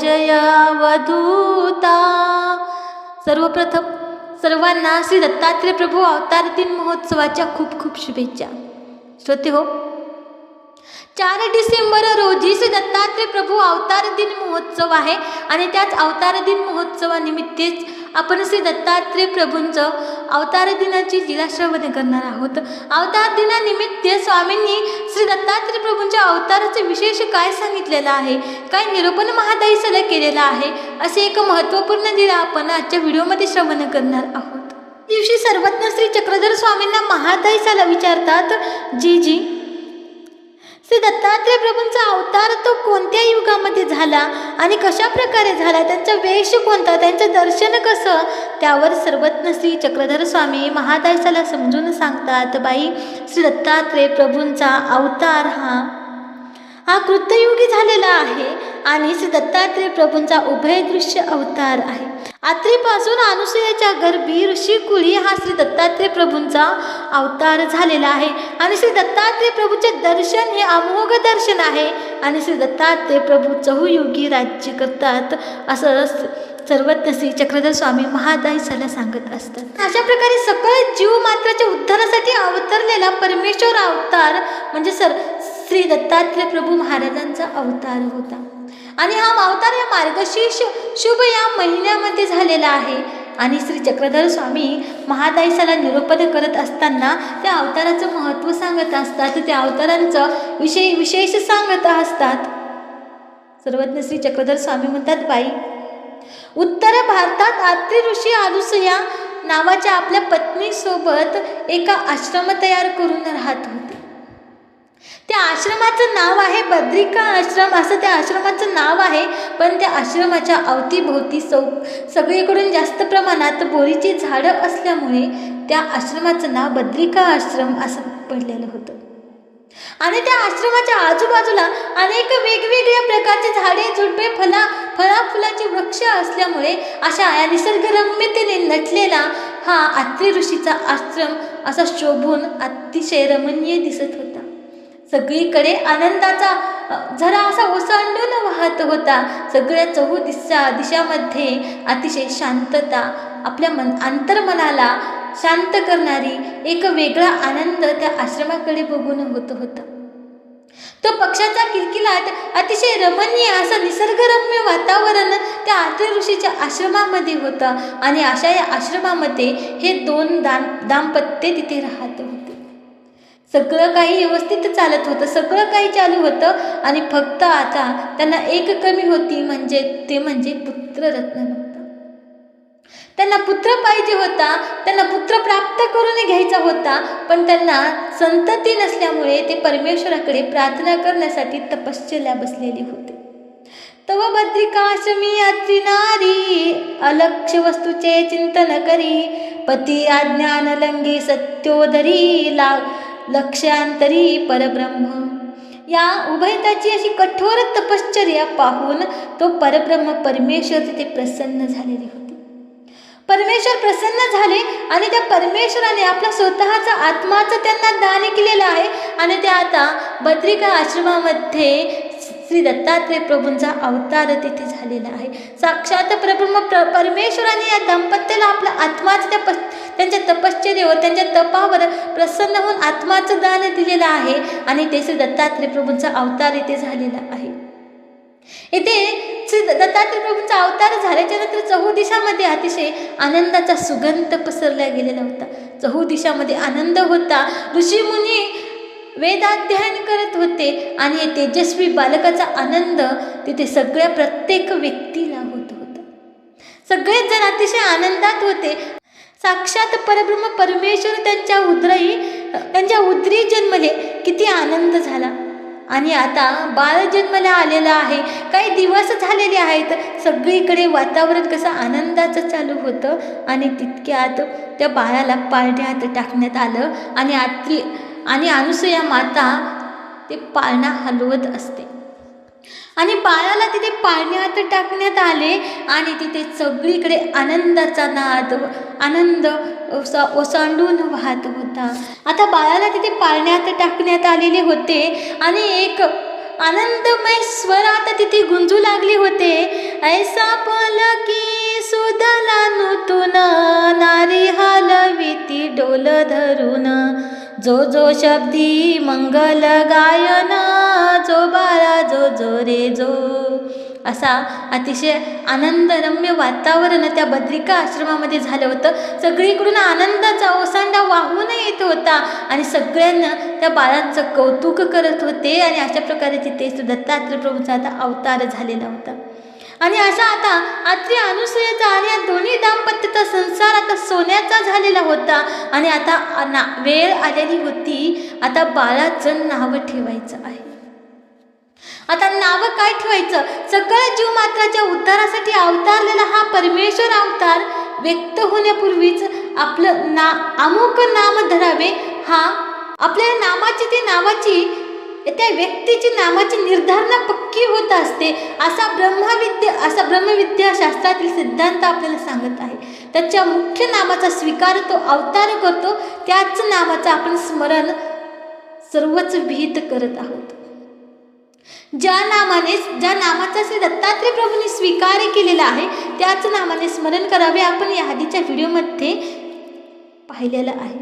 जय वधूता सर्वप्रथम सर्वांना श्री दत्तात्रय प्रभू अवतार दिन महोत्सवाच्या खूप खूप शुभेच्छा. श्रोते हो चार डिसेंबर रोजी श्री दत्तात्रय प्रभू अवतार दिन महोत्सव आहे आणि त्याच अवतार दिन महोत्सवानिमित्तच आपण श्री दत्तात्रय प्रभूंचं अवतार दिनाची जिलाश्रवण करणार आहोत. अवतार दिनानिमित्त स्वामींनी श्री दत्तात्रय प्रभूंच्या अवताराचे विशेष काय सांगितलेलं आहे? काय निरूपण महादाईसला केलेलं आहे? असे एक महत्त्वपूर्ण दिला आपण आजच्या व्हिडिओमध्ये श्रवण करणार आहोत. दिवशी सर्वज्ञ श्री चक्रधर स्वामींना महादाईसाला विचारतात जी जी श्री दत्तात्रय प्रभूंचा अवतार तो कोणत्या युगामध्ये झाला आणि कशा प्रकारे झाला? त्यांचा वेश कोणता? त्यांचं दर्शन कसं? त्यावर सर्वज्ञ श्री चक्रधर स्वामी महादासाला समजून सांगतात बाई श्री दत्तात्रय प्रभूंचा अवतार हा हा कृतयुगी झालेला आहे. आणि श्री दत्तात्रय प्रभूंचा उभयदृश्य अवतार आहे. आत्रीपासून अनुसयाच्या गर्भी ऋषिकुळी हा श्री दत्तात्रय प्रभूंचा अवतार झालेला आहे. आणि श्री दत्तात्रय प्रभूचे दर्शन हे अमोघ दर्शन आहे. आणि श्री दत्तात्रय प्रभू चहुयुगी राज्य करतात. असं सर्वज्ञ श्री चक्रधर स्वामी महादाईसाला सांगत असतात. अशा प्रकारे सकळ जीव मात्राच्या उद्धारासाठी अवतरलेला परमेश्वर अवतार म्हणजे सर श्री दत्तात्रय प्रभू महाराजांचा अवतार होता. आणि हा अवतार या मार्गशीर्ष शुभ या महिन्यामध्ये झालेला आहे. आणि श्री चक्रधर स्वामी महादायसाला निरुपद करत असताना त्या अवताराचं महत्त्व सांगत असतात. त्या अवतारांचं विषय विशेष सांगत असतात. सर्वज्ञ श्री चक्रधर स्वामी म्हणतात बाई उत्तर भारतात आत्री ऋषी आलुसया नावाच्या आपल्या पत्नीसोबत एका आश्रम तयार करून राहत होते. त्या आश्रमाचं नाव आहे बद्रिका आश्रम असं त्या आश्रमाचं नाव आहे. पण त्या आश्रमाच्या अवतीभोवती सौ सगळीकडून जास्त प्रमाणात बोरीची झाडं असल्यामुळे त्या आश्रमाचं नाव बद्रिका आश्रम असं पडलेलं होतं. आणि त्या आश्रमाच्या आजूबाजूला अनेक वेगवेगळ्या प्रकारचे झाडे झुडपे फला फळा फुलाचे वृक्ष असल्यामुळे अशा या निसर्गरम्यतेने नटलेला हा आत्री ऋषीचा आश्रम असा शोभून अतिशय रमणीय दिसत होता. सगळीकडे आनंदाचा झरा असा ओसांडून वाहत होता. सगळ्या चहू दिशा दिशामध्ये अतिशय शांतता आपल्या मन अंतर्मनाला शांत करणारी एक वेगळा आनंद त्या आश्रमाकडे बघून होत होता. तो पक्षाचा किलकिलाट अतिशय रमणीय असं निसर्गरम्य वातावरण त्या आत्र ऋषीच्या आश्रमामध्ये होतं आणि अशा या आश्रमामध्ये हे दोन दान दाम्पत्य तिथे राहत होते. सगळं काही व्यवस्थित चालत होतं सगळं काही चालू होतं आणि फक्त आता त्यांना एक कमी होती म्हणजे ते म्हणजे पुत्ररत्न नव्हतं. त्यांना पुत्र पाहिजे होता त्यांना पुत्र प्राप्त करून घ्यायचा होता पण त्यांना संतती नसल्यामुळे ते परमेश्वराकडे प्रार्थना करण्यासाठी तपश्चर्या बसलेले होते. तव बद्रिकाशमी अत्री नारी अलक्ष वस्तूचे चिंतन करी पती आज्ञान लंगे सत्योदरी ला लक्षांतरी परब्रह्म. या उभयताची अशी कठोर तपश्चर्या पाहून तो परब्रह्म परमेश्वर तिथे प्रसन्न झालेले होते. परमेश्वर प्रसन्न झाले आणि त्या परमेश्वराने आपला स्वतःचा आत्माचं त्यांना दान केलेलं आहे आणि ते आता बद्रिका आश्रमामध्ये श्री दत्तात्रय प्रभूंचा अवतार तिथे झालेला आहे. साक्षात परब्रह्म प्र परमेश्वराने या दाम्पत्याला आपला आत्माचं त्या त्यांच्या तपश्चर्येवर त्यांच्या तपावर प्रसन्न होऊन आत्माचं दान दिलेलं आहे आणि ते श्री दत्तात्रय प्रभूंचा अवतार इथे झालेला आहे. इथे श्री दत्तात्रय प्रभूंचा अवतार झाल्याच्यानंतर चहू दिशामध्ये अतिशय आनंदाचा सुगंध पसरला गेलेला होता. चहू दिशामध्ये आनंद होता. ऋषीमुनी वेदाध्ययन करत होते आणि तेजस्वी बालकाचा आनंद तिथे सगळ्या प्रत्येक व्यक्तीला होत होता. सगळेच जण अतिशय आनंदात होते साक्षात परब्रह्म परमेश्वर त्यांच्या उदरी त्यांच्या उदरी जन्मले. किती आनंद झाला. आणि आता बाळ जन्मला आलेला आहे. काही दिवस झालेले आहेत. सगळीकडे वातावरण कसं आनंदाचं चालू होतं. आणि तितक्यात त्या बाळाला पाळण्यात टाकण्यात आलं. आणि आत्री आणि अनुसया माता ते पाळणा हलवत असते. आणि बाळाला तिथे पाळण्यात टाकण्यात आले आणि तिथे सगळीकडे आनंदाचा नाद आनंद ओसा ओसांडून वाहत होता. आता बाळाला तिथे पाळण्यात टाकण्यात आलेले होते आणि एक आनंदमय स्वर आता तिथे गुंजू लागले होते. ऐसा पलकी सुदला नूतून नारी हलविती डोल धरून. जो जो शब्दी मंगल गायना जो बाळा जो जो रे जो. असा अतिशय आनंदरम्य वातावरण त्या बद्रिका आश्रमामध्ये झालं होतं. सगळीकडून आनंदाचा ओसांडा वाहून येत होता आणि सगळ्यांना त्या बाळांचं कौतुक करत होते आणि अशा प्रकारे तिथे दत्तात्रय प्रभूचा आता अवतार झालेला होता. आणि असा आता आत्री अनुसयाचा आणि या दोन्ही दाम्पत्याचा संसार आता सोन्याचा झालेला होता. आणि आता ना वेळ आलेली होती. आता बाळाचं नाव ठेवायचं आहे. आता नावं काय ठेवायचं? सगळ्या जीव मात्राच्या उद्धारासाठी अवतारलेला हा परमेश्वर अवतार व्यक्त होण्यापूर्वीच आपलं ना अमुक नाम धरावे. हा आपल्या नामाची ती नावाची त्या व्यक्तीची नामाची निर्धारणा पक्की होत असते. असा ब्रह्मविद्या असा ब्रह्मविद्या शास्त्रातील सिद्धांत आपल्याला सांगत आहे. त्याच्या मुख्य नामाचा स्वीकार तो अवतार करतो. त्याच नामाचं आपण स्मरण सर्वच विहित करत आहोत. ज्या नामाने ज्या नामाचा श्री दत्तात्रय प्रभूंनी स्वीकार केलेला आहे त्याच नामाने स्मरण करावे आपण या आधीच्या व्हिडिओमध्ये पाहिलेलं आहे.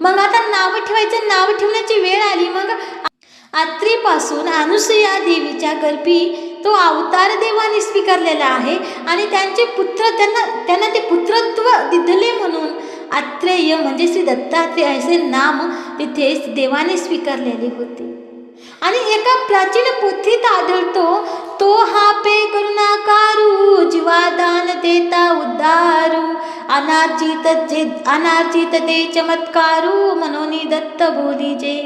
मग आता नाव ठेवायचं नाव ठेवण्याची वेळ आली. मग आत्रीपासून अनुसया देवीच्या गर्भी तो अवतार देवाने स्वीकारलेला आहे आणि त्यांचे पुत्र त्यांना त्यांना ते पुत्रत्व दिधले म्हणून आत्रेय म्हणजे श्री दत्तात्रेय असे नाम तिथे देवाने स्वीकारलेले होते. आणि एका प्राचीन पोथीत आढळतो तो हा पे करुणाकारू जीवादान देता उद्धारू अनार्जित जे अनार्जित दे चमत्कारू मनोनी दत्त बोली जे.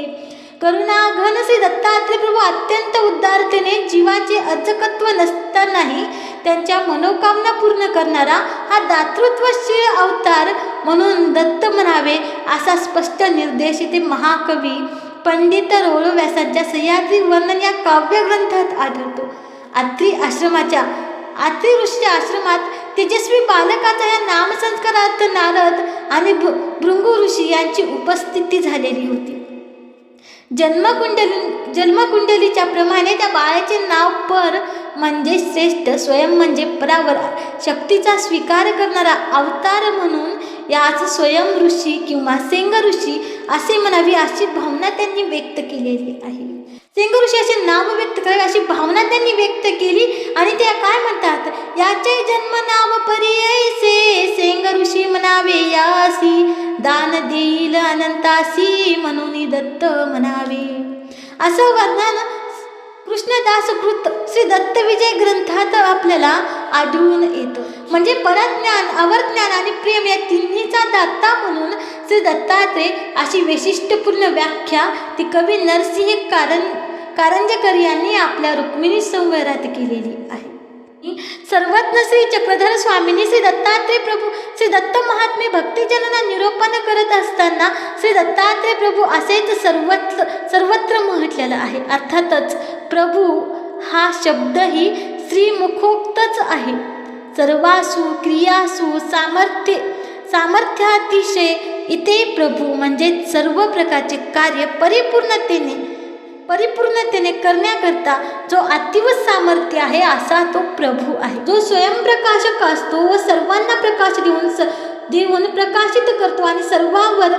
करुणा घन श्री दत्तात्रय प्रभू अत्यंत उदारतेने जीवाचे अचकत्व नसतानाही त्यांच्या मनोकामना पूर्ण करणारा हा दातृत्वशील अवतार म्हणून दत्त म्हणावे असा स्पष्ट निर्देश इथे महाकवी पंडित रोळो व्यासांच्या सह्याद्री वर्णन या काव्यग्रंथात आढळतो. आत्री आश्रमाच्या आत्री ऋषी आश्रमात तेजस्वी बालकाचा या नामसंस्कारात नारद आणि भृंगू ऋषी यांची उपस्थिती झालेली होती. जन्मकुंडली जन्मकुंडलीच्या प्रमाणे त्या बाळाचे नाव पर म्हणजे श्रेष्ठ स्वयं म्हणजे परावर. शक्तीचा स्वीकार करणारा अवतार म्हणून याच स्वयं ऋषी किंवा सेंग ऋषी असे म्हणावी अशी भावना त्यांनी व्यक्त केलेली आहे. सेंग ऋषी असे नाव व्यक्त करावे अशी भावना त्यांनी व्यक्त केली आणि त्या काय म्हणतात? याचे जन्म नाव परियसे सेंग ऋषी म्हणावे यासी दान देईल अनंतासी म्हणून दत्त म्हणावे. असं वर्णन कृष्णदास कृत श्री दत्तविजय ग्रंथात आपल्याला आढळून येतं. म्हणजे परज्ञान अवरज्ञान आणि प्रेम या तिन्हीचा दाता म्हणून श्री दत्तात्रे अशी वैशिष्ट्यपूर्ण व्याख्या ती कवी नरसिंह कारण कारंजकर यांनी आपल्या रुक्मिणी संवरात केलेली आहे. सर्वज्ञ श्री चक्रधर स्वामींनी श्री दत्तात्रय प्रभू श्री दत्त महात्मे भक्तिजनांना निरोपण करत असताना श्री दत्तात्रय प्रभू असेच सर्वत्र सर्वत्र म्हटलेलं आहे. अर्थातच प्रभू हा शब्दही श्रीमुखोक्तच आहे. सर्वासु क्रियासु सामर्थ्य सामर्थ्यातिशय इथे प्रभू म्हणजे सर्व प्रकारचे कार्य परिपूर्णतेने परिपूर्णतेने करण्याकरता जो अतिव सामर्थ्य आहे असा तो प्रभू आहे. जो स्वयंप्रकाशक असतो व सर्वांना प्रकाश देऊन स देऊन प्रकाशित करतो आणि सर्वांवर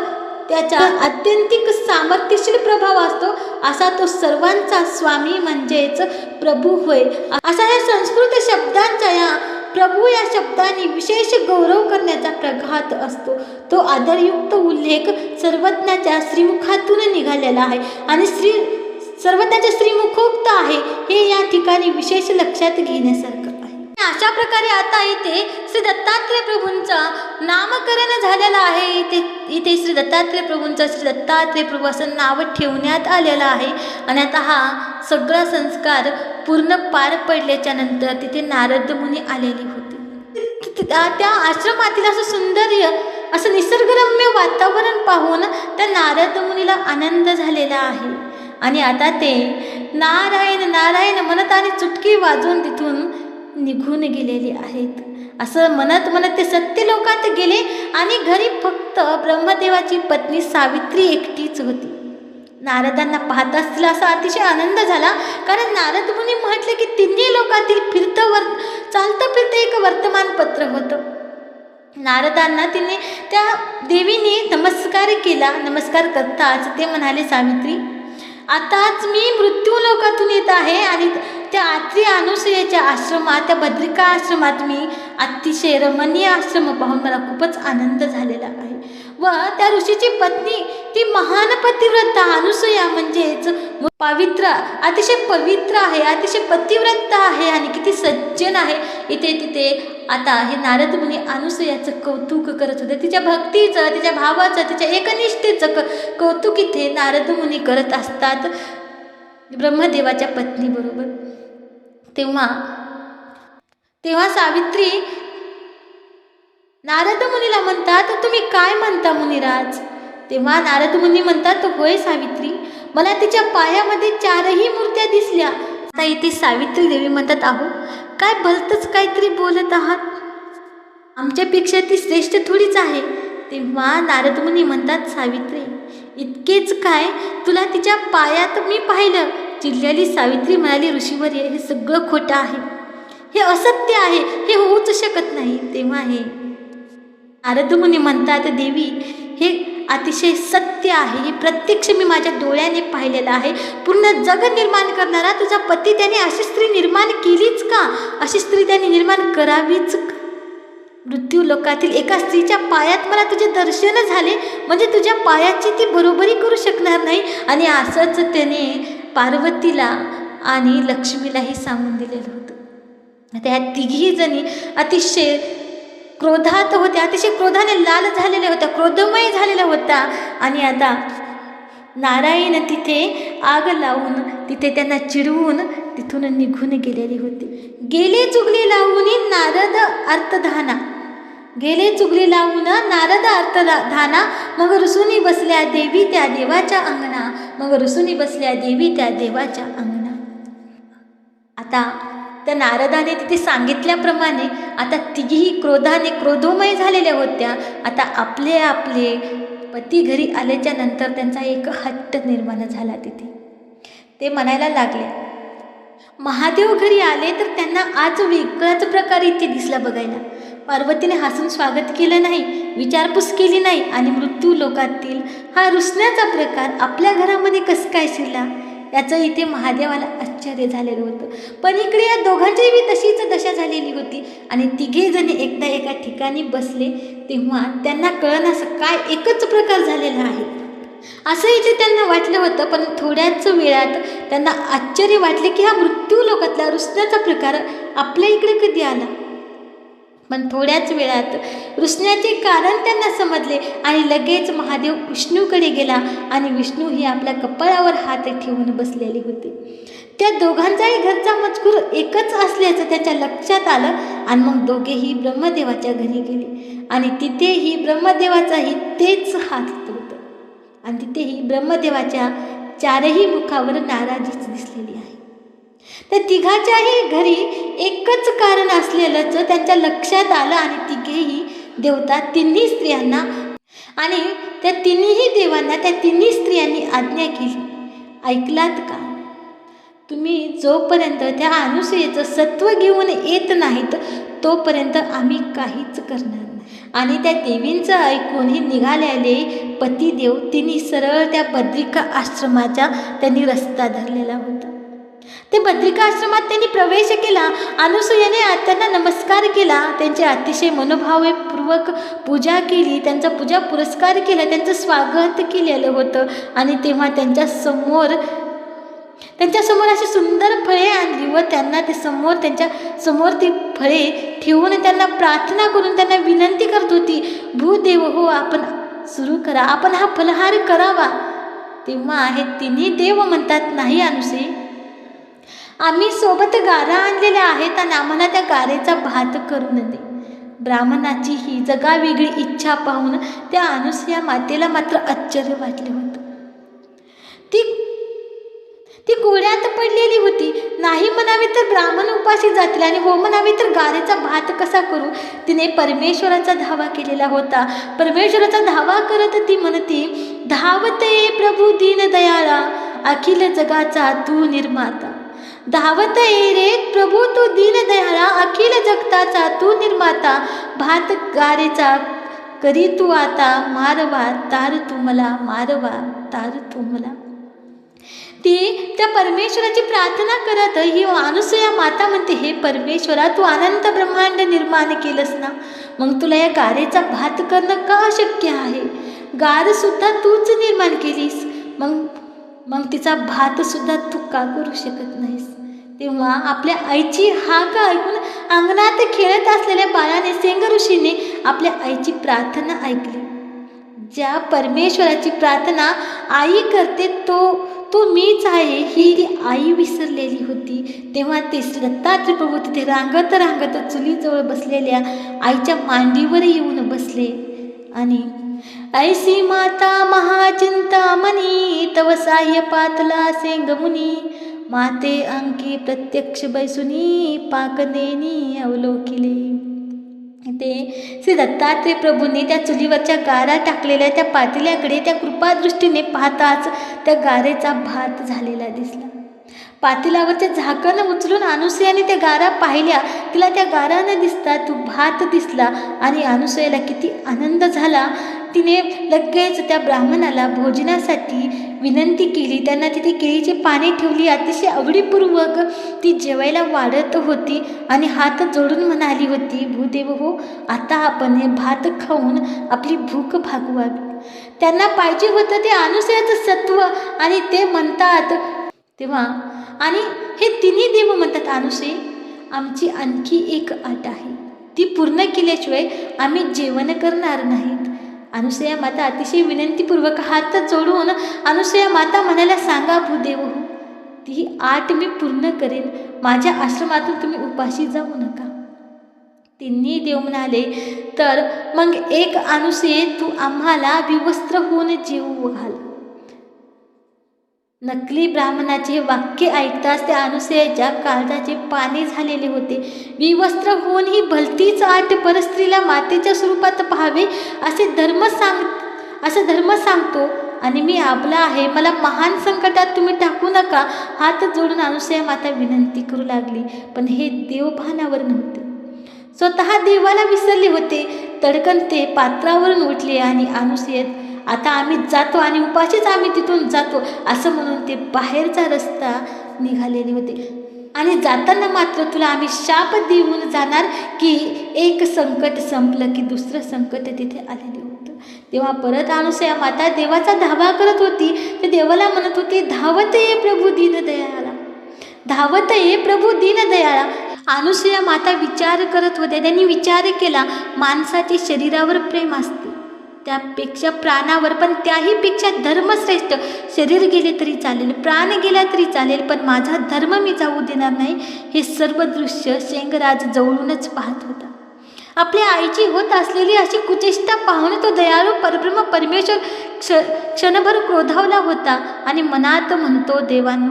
त्याचा अत्यंतिक सामर्थ्यशील प्रभाव असतो. असा तो सर्वांचा स्वामी म्हणजेच प्रभू होय. असा या संस्कृत शब्दांच्या या प्रभू या शब्दाने विशेष गौरव करण्याचा प्रघात असतो. तो आदरयुक्त उल्लेख सर्वज्ञाच्या श्रीमुखातून निघालेला आहे. आणि श्री सर्वज्ञाचे श्रीमुखोक्त आहे. हे या ठिकाणी विशेष लक्षात घेण्यासारखे अशा प्रकारे आता इथे श्री दत्तात्रय प्रभूंचा नामकरण झालेलं आहे. इथे इथे श्री दत्तात्रय प्रभूंचा श्री दत्तात्रय प्रभू असं नाव ठेवण्यात आलेलं आहे. आणि आता हा सगळा संस्कार पूर्ण पार पडल्याच्या नंतर तिथे नारद मुनी आलेली होती. त्या आश्रमातील असं सौंदर्य असं निसर्गरम्य वातावरण पाहून त्या नारद मुनीला आनंद झालेला आहे. आणि आता ते नारायण नारायण म्हणत आणि चुटकी वाजवून तिथून निघून गेलेले आहेत. असं म्हणत म्हणत ते सत्य लोकात गेले आणि घरी फक्त ब्रह्मदेवाची पत्नी सावित्री एकटीच होती. नारदांना पाहताच तिला असा अतिशय आनंद झाला कारण नारद मुनी म्हटले की तिन्ही लोकातील फिरतं वर चालतं फिरतं एक वर्तमानपत्र होतं. नारदांना तिने त्या देवीने नमस्कार केला. नमस्कार करताच ते म्हणाले सावित्री आताच मी मृत्यू लोकातून येत आहे आणि त्या आत्री अनुसयाच्या आश्रमात त्या भद्रिका आश्रमात मी अतिशय रमणीय आश्रम पाहून मला खूपच आनंद झालेला आहे. व त्या ऋषीची पत्नी ती महान पतिव्रता अनुसया म्हणजेच पवित्र अतिशय पवित्र आहे अतिशय पतिव्रता आहे आणि किती सज्जन आहे. इथे तिथे आता हे नारद मुनी अनुसयाचं कौतुक करत होते. तिच्या भक्तीचं तिच्या भावाचं तिच्या एकनिष्ठेचं क कौतुक इथे नारद मुनी करत असतात ब्रह्मदेवाच्या पत्नीबरोबर तेव्हा तेव्हा सावित्री नारद मुनीला म्हणतात तुम्ही काय म्हणता मुनिराज? तेव्हा नारद मुनी म्हणतात होय सावित्री मला तिच्या पायामध्ये चारही मूर्त्या दिसल्या. आता इथे सावित्री देवी म्हणतात आहो काय भलतंच काहीतरी बोलत आहात. आमच्यापेक्षा ती श्रेष्ठ थोडीच आहे. तेव्हा नारद मुनी म्हणतात सावित्री इतकेच काय? तुला तिच्या पायात मी पाहिलं. चिडलेली सावित्री म्हणाली ऋषीवर्य हे सगळं खोटं आहे. हे असत्य आहे हे होऊच शकत नाही. तेव्हा हे नारद म्हणतात देवी हे अतिशय सत्य आहे. हे प्रत्यक्ष मी माझ्या डोळ्याने पाहिलेलं आहे. पूर्ण जग निर्माण करणारा तुझा पती त्याने अशी स्त्री निर्माण केलीच का? अशी स्त्री त्याने निर्माण करावीच का? मृत्यू लोकातील एका स्त्रीच्या पायात मला तुझे दर्शन झाले. म्हणजे तुझ्या पायाची ती बरोबरी करू शकणार नाही. आणि असंच त्याने पार्वतीला आणि लक्ष्मीलाही सांगून दिलेलं होतं. त्या तिघीजणी अतिशय क्रोधात होत्या. अतिशय क्रोधाने लाल झालेल्या होत्या क्रोधमय झालेल्या होत्या. आणि आता नारायण तिथे आग लावून तिथे त्यांना चिडवून तिथून निघून गेलेली होती. गेले चुगली लावून नारद अर्थधाना गेले चुगली लावून नारद अर्थधाना मग रुसुनी बसल्या देवी त्या देवाच्या अंगणा मग रुसुनी बसल्या देवी त्या देवाच्या अंगणा. आता त्या नारदाने तिथे सांगितल्याप्रमाणे आता तिघीही क्रोधाने क्रोधोमय झालेल्या होत्या. आता आपले आपले पती घरी आल्याच्यानंतर त्यांचा एक हट्ट निर्माण झाला तिथे. ते म्हणायला लागले महादेव घरी आले तर त्यांना आज वेगळाच प्रकार इथे दिसला बघायला. पार्वतीने हसून स्वागत केलं नाही विचारपूस केली नाही आणि मृत्यू लोकातील हा रुसण्याचा प्रकार आपल्या घरामध्ये कसं काय शिरला? याचं इथे महादेवाला आश्चर्य झालेलं होतं. पण इकडे या दोघांच्याही बी तशीच दशा झालेली होती आणि तिघेजणी एकदा एका ठिकाणी बसले तेव्हा त्यांना कळण असं काय एकच प्रकार झालेला आहे. असं इथे त्यांना वाटलं होतं पण थोड्याच वेळात त्यांना आश्चर्य वाटले की हा मृत्यू लोकातला रुसण्याचा प्रकार आपल्या इकडे कधी आला? पण थोड्याच वेळात रुसण्याचे कारण त्यांना समजले आणि लगेच महादेव विष्णूकडे गेला आणि विष्णू ही आपल्या कपाळावर हात ठेवून बसलेली होती. त्या दोघांचाही घरचा मजकूर एकच असल्याचं त्याच्या लक्षात आलं आणि मग दोघेही ब्रह्मदेवाच्या घरी गेले. आणि तिथेही ब्रह्मदेवाचाही तेच हात होतं आणि तिथेही ब्रह्मदेवाच्या चारही मुखावर नाराजीच दिसलेली आहे. त्या तिघाच्याही घरी एकच कारण असलेलंच त्यांच्या लक्षात आलं आणि तिघेही देवता तिन्ही स्त्रियांना आणि त्या तिन्ही देवांना त्या तिन्ही स्त्रियांनी आज्ञा केली. ऐकलात का? तुम्ही जोपर्यंत त्या अनुसयेचं सत्व घेऊन येत नाहीत तोपर्यंत आम्ही काहीच करणार नाही. आणि त्या देवींचं ऐकून हे निघालेले पतिदेव तिने सरळ त्या बद्रिका आश्रमाच्या त्यांनी रस्ता धरलेला होता. ते बद्रिका आश्रमात त्यांनी प्रवेश केला. अनुसूयाने त्यांना नमस्कार केला. त्यांचे अतिशय मनोभावपूर्वक पूजा केली. त्यांचा पूजा पुरस्कार केला. त्यांचं स्वागत केलेलं होतं. आणि तेव्हा त्यांच्यासमोर त्यांच्यासमोर अशी सुंदर फळे आणली व त्यांना ते समोर त्यांच्यासमोर ती फळे ठेवून त्यांना प्रार्थना करून त्यांना विनंती करत होती भूदेव हो आपण सुरू करा. आपण हा फलहार करावा. तेव्हा हे तिन्ही देव म्हणतात नाही अनुसे आम्ही सोबत गारा आणलेल्या आहेत आणि आम्हाला त्या गारेचा भात करून दे. ब्राह्मणाची ही जगावेगळी इच्छा पाहून त्या अनुसया मातेला मात्र आश्चर्य वाटले होतं. ती ती कोड्यात पडलेली होती. नाही म्हणावे तर ब्राह्मण उपाशी जातील आणि हो म्हणावे तर गारेचा भात कसा करू? तिने परमेश्वराचा धावा केलेला होता. परमेश्वराचा धावा करत ती म्हणते धावते प्रभू दीनदयाळा अखिल जगाचा तू निर्माता. धावत ये रे. प्रभू तू दीनदयाळा अखिल जगताचा तू निर्माता. भात गारेचा करी तू आता. मारवा तार तुम्हाला मारवा तार तुम्हाला ती त्या परमेश्वराची प्रार्थना करत ही अनुसया माता म्हणते हे परमेश्वरा तू अनंत ब्रह्मांड निर्माण केलंस ना. मग तुला या गारेचा भात करणं का अशक्य आहे? गार सुद्धा तूच निर्माण केलीस. मग मग तिचा भातसुद्धा तू का करू शकत नाहीस? तेव्हा आपल्या आईची हाक ऐकून अंगणात खेळत असलेल्या बाळाने सेंग ऋषीने आपल्या आईची प्रार्थना ऐकली. ज्या परमेश्वराची प्रार्थना आई करते तो तो मीच आहे ही ती आई विसरलेली होती तेव्हा ते दत्तात्रय प्रभू तिथे रांगत रांगत चुलीजवळ बसलेल्या आईच्या मांडीवर येऊन बसले. आणि ऐसी माता महाचिंतामणी तव साह्य पातला सेंगमुनी माते अंकी प्रत्यक्ष बैसुनी पाकनेनी अवलोकिले. ते श्री दत्तात्रय प्रभूंनी त्या चुलीवरच्या गारा टाकलेल्या त्या पातेल्याकडे त्या कृपादृष्टीने पाहताच त्या गारेचा भात झालेला दिसला. पातेल्यावरचे झाकण उचलून अनुसयाने त्या गारा पाहिल्या. तिला त्या गारा न दिसता तो भात दिसला आणि अनुसयाला किती आनंद झाला. तिने लगेच त्या ब्राह्मणाला भोजनासाठी विनंती केली. त्यांना तिथे केळीची पाने ठेवली. अतिशय आवडीपूर्वक ती जेवायला वाढत होती आणि हात जोडून म्हणाली होती भूदेव हो आता आपण हे भात खाऊन आपली भूक भागवावी. त्यांना पाहिजे होतं ते अनुसयाचं सत्व आणि ते म्हणतात तेव्हा आणि हे तिन्ही देव म्हणतात अनुसे आमची आणखी एक अट आहे. ती पूर्ण केल्याशिवाय आम्ही जेवण करणार नाहीत. अनुसया माता अतिशय विनंतीपूर्वक हात जोडून अनुसया माता म्हणायला सांगा भूदेव ती आठ मी पूर्ण करेन. माझ्या आश्रमातून तुम्ही उपाशी जाऊ नका. तिन्ही देव म्हणाले तर मग एक अनुसये तू आम्हाला विवस्त्र होऊन जेवू घाल. नकली ब्राह्मणाचे वाक्य ऐकताच त्या अनुसयाच्या काळजाचे पाणी झालेले होते विवस्त्र होऊन ही भलतीच आठ परस्त्रीला मातेच्या स्वरूपात पाहावे असे धर्म सांग असं धर्म सांगतो. आणि मी आपला आहे मला महान संकटात तुम्ही टाकू नका हात जोडून अनुसया माता विनंती करू लागली. पण हे देवभानावर नव्हते. स्वतः देवाला विसरले होते तडकन ते पात्रावरून उठले आणि अनुसयेत आता आम्ही जातो आणि उपाशीच आम्ही तिथून जातो. असं म्हणून ते बाहेरचा रस्ता निघालेले होते. आणि जाताना मात्र तुला आम्ही शाप देऊन जाणार की एक संकट संपलं की दुसरं संकट तिथे आलेलं होतं. तेव्हा परत अनुसया माता देवाचा धावा करत होती. ते देवाला म्हणत होती धावत ये प्रभू दीनदयाळा धावत ये प्रभू दीनदयाळा अनुसया माता विचार करत होत्या. त्यांनी विचार केला माणसाचे शरीरावर प्रेम असते. त्यापेक्षा प्राणावर पण त्याहीपेक्षा धर्मश्रेष्ठ शरीर गेले तरी चालेल प्राण गेला तरी चालेल पण माझा धर्म मी जाऊ देणार नाही हे सर्व दृश्य शेंगराज जवळूनच पाहत होता. आपल्या आईची होत असलेली अशी कुचेष्टा पाहून तो दयाळू परब्रह्म परमेश्वर क्ष क्षणभर क्रोधावला होता आणि मनात म्हणतो देवांनो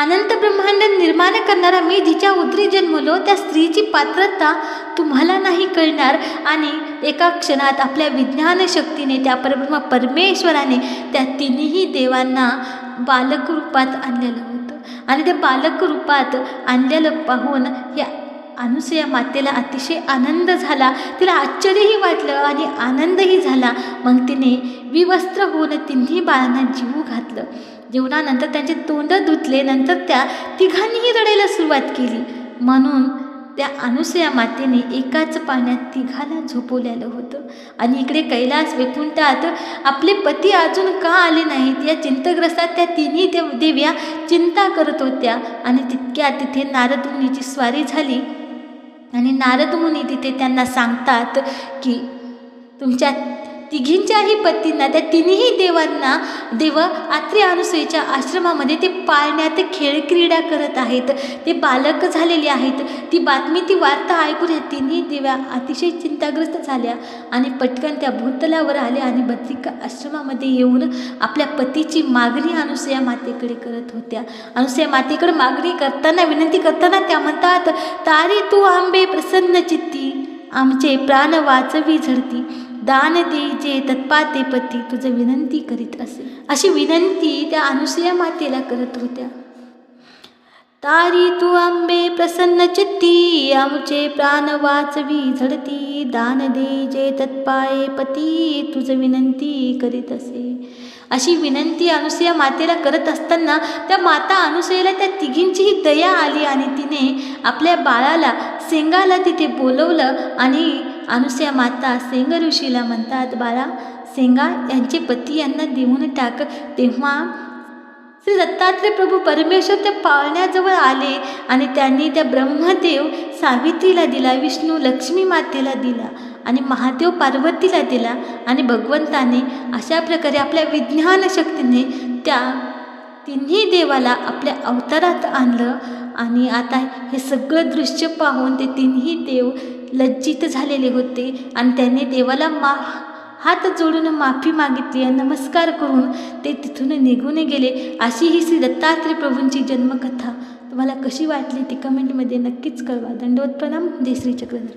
अनंत ब्रह्मांड निर्माण करणारा मी जिच्या उदरी जन्मलो त्या स्त्रीची पात्रता तुम्हाला नाही कळणार आणि एका क्षणात आपल्या विज्ञान शक्तीने त्या परब्रह्म परमेश्वराने त्या तिन्ही देवांना बालक रूपात आणलेलं होतं. आणि त्या बालक रूपात आणलेलं पाहून या अनुसया मातेला अतिशय आनंद झाला. तिला आश्चर्यही वाटलं आणि आनंदही झाला. मग तिने विवस्त्र होऊन तिन्ही बाळांना जीव घातलं. जेवणानंतर त्यांचे तोंड धुतले. नंतर त्या तिघांनीही रडायला सुरुवात केली. म्हणून त्या अनुसया मातेने एकाच पाण्यात तिघाला झोपवलेलं होतं. आणि इकडे कैलास वैकुंठात आपले पती अजून का आले नाहीत? या चिंतग्रस्तात त्या तिन्ही देव देव्या चिंता करत होत्या. आणि तितक्या तिथे नारद मुनीची स्वारी झाली. आणि नारद मुनी तिथे त्यांना सांगतात की तुमच्या तिघींच्याही पतींना त्या तिन्ही देवांना देव आत्री अनुसईच्या आश्रमामध्ये ते पाळण्यात खेळ क्रीडा करत आहेत. ते बालक झालेले आहेत. ती बातमी ती वार्ता ऐकून ह्या तिन्ही देव्या अतिशय चिंताग्रस्त झाल्या आणि पटकन त्या भूतलावर आल्या आणि बद्रिका आश्रमामध्ये येऊन आपल्या पतीची मागणी अनुसया मातेकडे करत होत्या. अनुसया मातेकडे मागणी करताना विनंती करताना त्या म्हणतात तारी तू आंबे प्रसन्न चित्ती आमचे प्राण वाचवी झडती. दान दे जे तत्पाते पती तुझं विनंती करीत असे. अशी विनंती त्या अनुसया मातेला करत होत्या. तारी तू आंबे प्रसन्न चित्ती आमचे प्राण वाचवी झडती. दान दे जे तत्पाये पती तुझ विनंती करीत असे. अशी विनंती अनुसया मातेला करत असताना त्या माता अनुसयेला त्या तिघींचीही दया आली आणि तिने आपल्या बाळाला सेंगाला तिथे बोलवलं आणि अनुसया माता सेंग ऋषीला म्हणतात बाळा सेंगा यांचे पती यांना देऊन टाक. तेव्हा श्री दत्तात्रय प्रभू परमेश्वर त्या पाळण्याजवळ आले आणि त्यांनी त्या ब्रह्मदेव सावित्रीला दिला विष्णू लक्ष्मी मातेला दिला आणि महादेव पार्वतीला दिला आणि भगवंताने अशा प्रकारे आपल्या विज्ञान शक्तीने त्या तिन्ही देवाला आपल्या अवतारात आणलं आणि आता हे सगळं दृश्य पाहून ते तिन्ही देव लज्जित झालेले होते आणि त्याने देवाला मा हात जोडून माफी मागितली आणि नमस्कार करून ते तिथून निघून गेले. अशी ही श्री दत्तात्रय प्रभूंची जन्मकथा. तुम्हाला कशी वाटली ती कमेंटमध्ये नक्कीच कळवा. दंडवत प्रणाम. जय श्री चक्रधर.